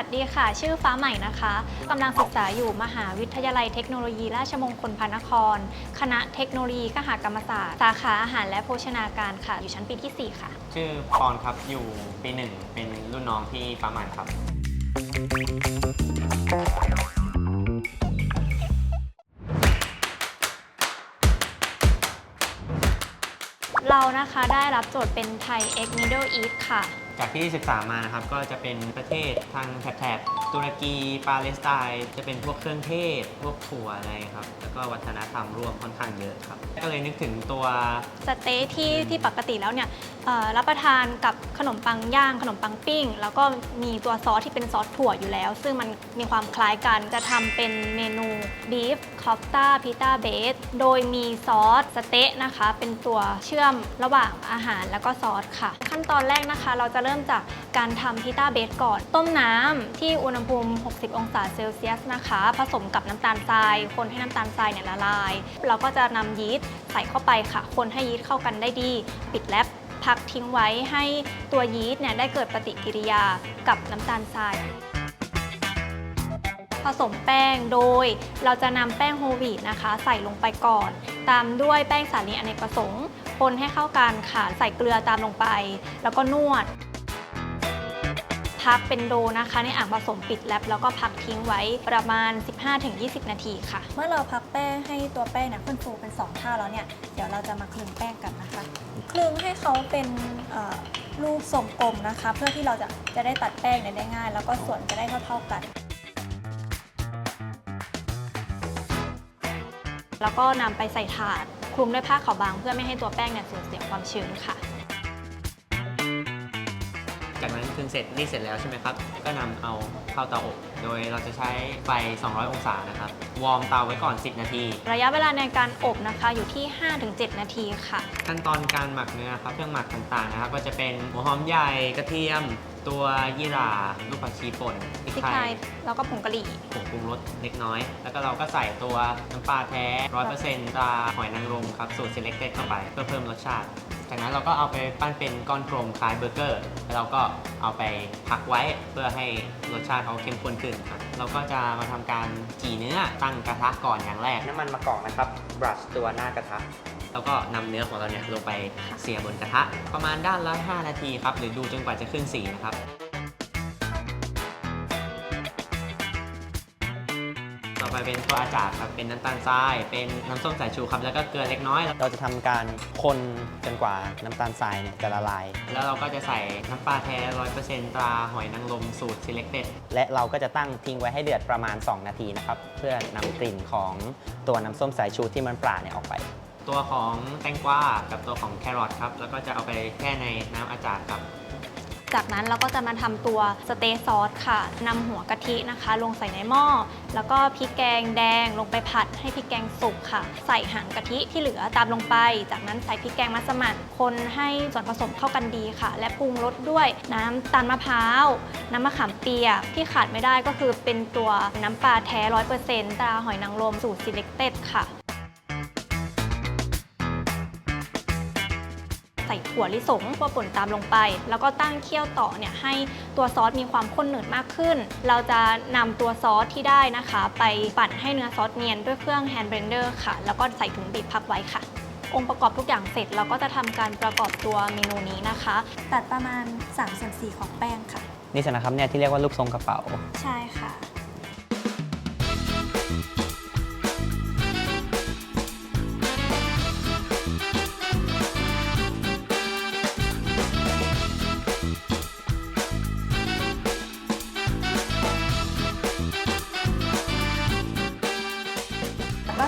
ค่ะสวัสดีค่ะ ชื่อฟ้าใหม่นะคะกำลังศึกษาอยู่มหาวิทยาลัยเทคโนโลยีราชมงคลพระนคร คณะเทคโนโลยีกหกรรมศาสตร์ สาขาอาหารและโภชนาการค่ะ อยู่ชั้นปีที่ 4 ค่ะ ชื่อปอนครับ อยู่ปีหนึ่งเป็นรุ่นน้องที่ฟ้าใหม่ครับ เรานะคะได้รับโจทย์เป็นไทย X Middle East ค่ะ จากที่ศึกษามานะครับก็จะเป็นประเทศทางแถบ ตุรกีปาเลสไตน์จะเป็นพวกเครื่องเทศ พวกถั่วอะไรครับ แล้วก็วัฒนธรรมรวมค่อนข้างเยอะครับ ก็เลยนึกถึงตัว สเต๊ะที่ที่ปกติแล้วเนี่ยเอ่อรับประทานกับขนมปังย่างขนมปังปิ้ง แล้วก็มีตัวซอสที่เป็นซอสถั่วอยู่แล้ว ซึ่งมันมีความคล้ายกันจะทำเป็นเมนูบีฟคอฟต้าพิต้าเบสโดยมีซอสสเต๊ะนะคะ เป็นตัวเชื่อมระหว่างอาหารแล้วก็ซอสค่ะ ขั้นตอนแรกนะคะ เราจะเริ่มจากการทำพิต้าเบสก่อน ต้มน้ำที่อุณหณภูมิ 60 องศาเซลเซียสนะคะ ผสมกับน้ำตาลทราย คนให้น้ำตาลทรายเนี่ยละลาย เราก็จะนำยีสต์ใส่เข้าไปค่ะ คนให้ยีสต์เข้ากันได้ดี ปิดแลปพักทิ้งไว้ให้ตัวยีสต์เนี่ยได้เกิดปฏิกิริยากับน้ำตาลทรายผสมแป้งโดยเราจะนำแป้งโฮวีตนะคะ ใส่ลงไปก่อน ตามด้วยแป้งสาลีอเนกประสงค์คนให้เข้ากันค่ะใส่เกลือตามลงไป แล้วก็นวด พักเป็นโดนะคะ ในอ่างผสมปิดแลปแล้วก็พักทิ้งไว้ประมาณ 15-20 นาทีค่ะ เมื่อเราพักแป้งให้ตัวแป้งเนี่ยขึ้นฟูเป็น 2 เท่าแล้วเนี่ยเดี๋ยวเราจะมาคลึงแป้งกันนะคะคลึงให้เขาเป็นเอ่อรูปทรงกลมนะคะ เพื่อที่เราจะจะได้ตัดแป้งเนี่ยได้ง่าย แล้วก็ส่วนจะได้เท่าๆกันแล้วก็นำไปใส่ถาดคลุมด้วยผ้าขาวบางเพื่อไม่ให้ตัวแป้งเนี่ยสูญเสียความชื้นค่ะ กนั้นคึงเสร็จรีดเสร็จแล้วใช่ไหมครับ ก็นำเอาเข้าเตาอบ โดยเราจะใช้ไฟ 200 องศานะครับ วอร์มเตาไว้ก่อน 10 นาที ระยะเวลาในการอบนะคะอยู่ที่ 5-7 นาทีค่ะ ขั้นตอนการหมักเนื้อครับ เครื่องหมักต่างๆนะครับ ก็จะเป็นหัวหอมใหญ่กระเทียม ตัวยี่หร่าลูกผักชีป่นพริกพริกไทไทยยแล้วก็ผงกะหรี่ผงปรุงรสเล็กน้อย แล้วก็เราก็ใส่ตัวน้ำปลาแท้100%ตราหอยนางรมครับสูตร selected เข้าไปเพื่อเพิ่มรสชาติ จากนั้นเราก็เอาไปปั้นเป็นก้อนกลมคล้ายเบอร์เกอร์ แล้วเราก็เอาไปพักไว้เพื่อให้รสชาติเขาเข้มข้นขึ้นครับเราก็จะมาทำการจี่เนื้อตั้งกระทะก่อนอย่างแรก น้ำมันมะกอกนะครับบรัชตัวหน้ากระทะแล้วก็นำเนื้อของเราเนี่ยลงไปเสียบนกระทะ ประมาณด้านละ5นาทีครับหรือดูจนกว่าจะขึ้นสีนะครับ ต่อไปเป็นตัวอาจารย์ครับเป็นน้ำตาลทราย เป็นน้ำส้มสายชูครับแล้วก็เกลือเล็กน้อยเราจะทำการคนจนกว่าน้ำตาลทรายเนี่ยจะละลาย แล้วเราก็จะใส่น้ำปลาแท้ร้อยเปอร์เซ็นต์ตราหอยนางรมสูตร selected และเราก็จะตั้งทิ้งไว้ให้เดือดประมาณ 2 นาทีนะครับ เพื่อนำกลิ่นของตัวน้ำส้มสายชูที่มันปราเนี่ยออกไป ตัวของแตงกวากับตัวของแครอทครับแล้วก็จะเอาไปแช่ในน้ำอาจารย์ครับ จากนั้นเราก็จะมาทำตัวสเต๊ะซอสค่ะนำหัวกะทินะคะ ลงใส่ในหม้อ แล้วก็พริกแกงแดงลงไปผัดให้พริกแกงสุกค่ะ ใส่หางกะทิที่เหลือตามลงไป จากนั้นใส่พริกแกงมัสมั่นคนให้ส่วนผสมเข้ากันดีค่ะ และปรุงรสด้วยน้ำตาลมะพร้าว น้ำมะขามเปียกที่ขาดไม่ได้ก็คือเป็นตัวน้ำปลาแท้ร้อยเปอร์เซ็นต์ตราหอยนางรมสูตร selected ค่ะ ใส่ถั่วลิสงคั่วป่นตามลงไป แล้วก็ตั้งเคี่ยวต่อเนี่ยให้ตัวซอสมีความข้นหนืดมากขึ้น เราจะนำตัวซอสที่ได้นะคะ ไปปั่นให้เนื้อซอสเนียนด้วยเครื่องแฮนด์เบรนเดอร์ค่ะ แล้วก็ใส่ถุงบีบพักไว้ค่ะ องค์ประกอบทุกอย่างเสร็จเราก็จะทำการประกอบตัวเมนูนี้นะคะ ตัดประมาณ3ส่วน4ของแป้งค่ะ นี่สินะครับเนี่ยที่เรียกว่ารูปทรงกระเป๋า ใช่ค่ะ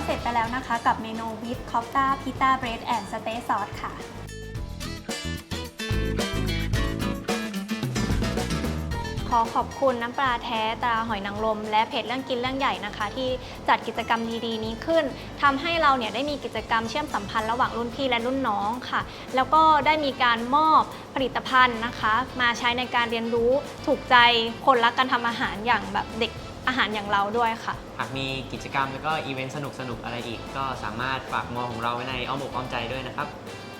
เสร็จไปแล้วนะคะ กับเมนูวิปคอฟต้าพิต้าเบรดแอนด์สเต๊ซอสค่ะขอขอบคุณน้ำปลาแท้ตราหอยนางรมและเพจเรื่องกินเรื่องใหญ่นะคะ ที่จัดกิจกรรมดีๆ นี้ขึ้นทำให้เราเนี่ยได้มีกิจกรรมเชื่อมสัมพันธ์ระหว่างรุ่นพี่และรุ่นน้องค่ะ แล้วก็ได้มีการมอบผลิตภัณฑ์นะคะ มาใช้ในการเรียนรู้ถูกใจคนรักการทำอาหารอย่างแบบเด็ก อาหารอย่างเราด้วยค่ะ หากมีกิจกรรมแล้วก็อีเวนต์สนุกๆ อะไรอีก ก็สามารถฝากมอของเราไว้ในอ้อมอกอ้อมใจด้วยนะครับขอบคุณครับ